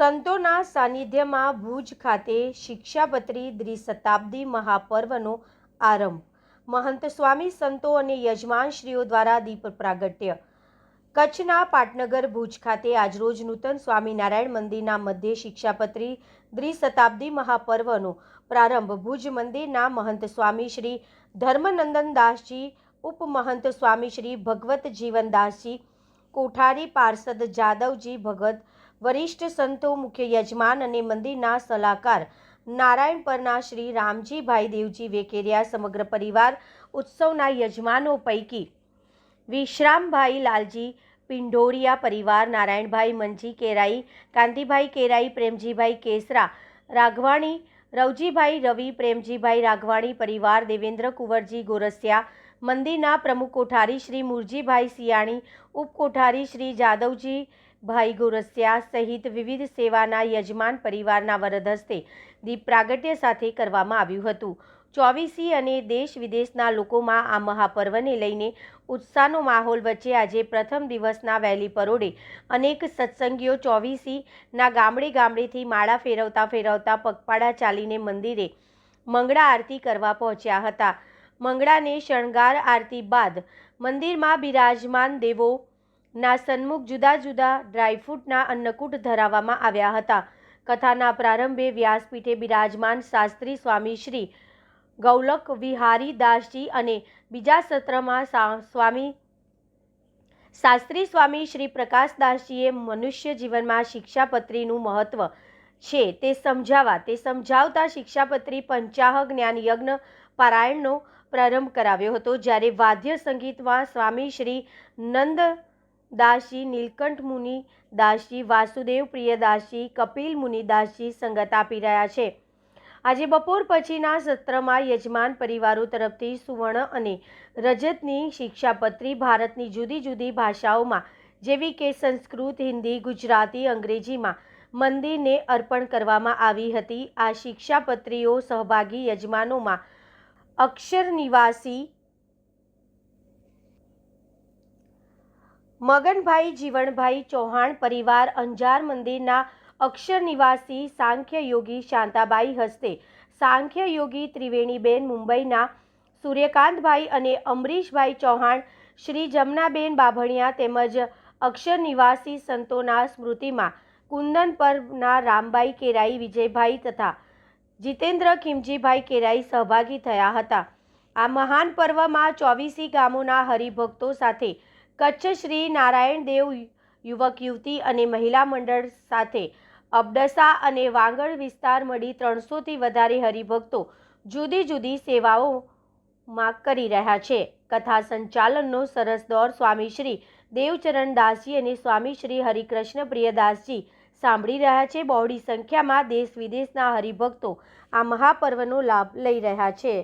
સંતોના સાનિધ્યમાં ભુજ ખાતે શિક્ષાપત્રી દ્વિશતાબ્દી મહાપર્વનો આરંભ. મહંત સ્વામી સંતો અને યજમાનશ્રીઓ દ્વારા દીપ પ્રાગટ્ય. કચ્છના પાટનગર ભુજ ખાતે આજરોજ નૂતન સ્વામિનારાયણ મંદિરના મધ્ય શિક્ષાપત્રી દ્વિશતાબ્દી મહાપર્વનો પ્રારંભ. ભુજ મંદિરના મહંત સ્વામી શ્રી ધર્મનંદનદાસજી, ઉપમહંત સ્વામી શ્રી ભગવત જીવનદાસજી, કોઠારી પાર્ષદ જાદવજી ભગત વરિષ્ઠ સંતો, મુખ્ય યજમાન અને મંદિરના સલાહકાર નારાયણ પરના શ્રી રામજીભાઈ દેવજી વેકેરિયા સમગ્ર પરિવાર ઉત્સવના યજમાનો પૈકી વિશ્રામભાઈ લાલજી, પિંડોરિયા પરિવાર, નારાયણભાઈ મંજી કેરાઈ, કાંતિભાઈ કેરાઈ, પ્રેમજીભાઈ કેસરા, રાઘવાણી, રવજીભાઈ રવિ, પ્રેમજીભાઈ રાઘવાણી પરિવાર, દેવેન્દ્ર કુંવરજી ગોરસિયા, મંદિરના પ્રમુખ કોઠારી શ્રી મુરજીભાઈ સિયાણી ઉપકોઠારી શ્રી જાદવજી ભાઈ ગોરસિયા સહિત વિવિધ સેવાના યજમાન પરિવારના વરદ હસ્તે દીપ પ્રાગટ્ય સાથે કરવામાં આવ્યું હતું. ચોવીસી અને દેશ વિદેશના લોકોમાં આ મહાપર્વને લઈને ઉત્સાહનો માહોલ વચ્ચે આજે પ્રથમ દિવસના વહેલી પરોડે અનેક સત્સંગીઓ ચોવીસીના ગામડે ગામડેથી માળા ફેરવતા ફેરવતા પગપાળા ચાલીને મંદિરે મંગળા આરતી કરવા પહોંચ્યા હતા. મંગળાને શણગાર આરતી બાદ મંદિરમાં બિરાજમાન દેવો ના સન્મુખ જુદા જુદા ડ્રાયફ્રૂટના અન્નકૂટ ધરાવવામાં આવ્યા હતા. કથાના પ્રારંભે વ્યાસપીઠે બિરાજમાન શાસ્ત્રી સ્વામી શ્રી ગૌલક વિહારી દાસજી અને બીજા સત્રમાં સ્વામી, શાસ્ત્રી સ્વામી શ્રી પ્રકાશદાસજીએ મનુષ્ય જીવનમાં શિક્ષાપત્રીનું મહત્વ છે તે સમજાવવા, તે સમજાવતા શિક્ષાપત્રી પંચાહ જ્ઞાન યજ્ઞ પારાયણનો પ્રારંભ કરાવ્યો હતો, જ્યારે વાદ્ય સંગીતમાં સ્વામી શ્રી નંદ દાસજી નીલકંઠ મુનિ દાસી વાસુદેવ પ્રિયદાસજી કપિલ મુનિદાસજી સંગત આપી રહ્યા છે. આજે બપોર પછીના સત્રમાં યજમાન પરિવારો તરફથી સુવર્ણ અને રજતની શિક્ષાપત્રી ભારતની જુદી જુદી ભાષાઓમાં, જેવી કે સંસ્કૃત, હિન્દી, ગુજરાતી, અંગ્રેજીમાં મંદિરને અર્પણ કરવામાં આવી હતી. આ શિક્ષાપત્રીઓ સહભાગી યજમાનોમાં અક્ષર નિવાસી મગનભાઈ જીવણભાઈ ચૌહાણ પરિવાર અંજાર મંદિરના અક્ષર નિવાસી સાંખ્ય યોગી શાંતાબાઈ હસ્તે સાંખ્ય યોગી ત્રિવેણીબેન મુંબઈના સૂર્યકાંતભાઈ અને અમરીશભાઈ ચૌહાણ, શ્રી જમનાબેન બાભણિયા તેમજ અક્ષર નિવાસી સંતોના સ્મૃતિમાં કુંદન પર્વના રામભાઈ કેરાઈ, વિજયભાઈ તથા જીતેન્દ્ર ખીમજીભાઈ કેરાઈ સહભાગી થયા હતા. આ મહાન પર્વમાં ચોવીસી ગામોના હરિભક્તો સાથે કચ્છ શ્રી નારાયણ દેવ યુવક, યુવતી અને મહિલા મંડળ સાથે અબડસા અને વાંગડ વિસ્તાર મળી ત્રણસોથી વધારે હરિભક્તો જુદી જુદી સેવાઓમાં કરી રહ્યા છે. કથા સંચાલનનો સરસ દોર સ્વામી શ્રી દેવચરણ દાસજી અને સ્વામી શ્રી હરિકૃષ્ણ પ્રિયદાસજી સાંભળી રહ્યા છે. બહોળી સંખ્યામાં દેશ વિદેશના હરિભક્તો આ મહાપર્વનો લાભ લઈ રહ્યા છે.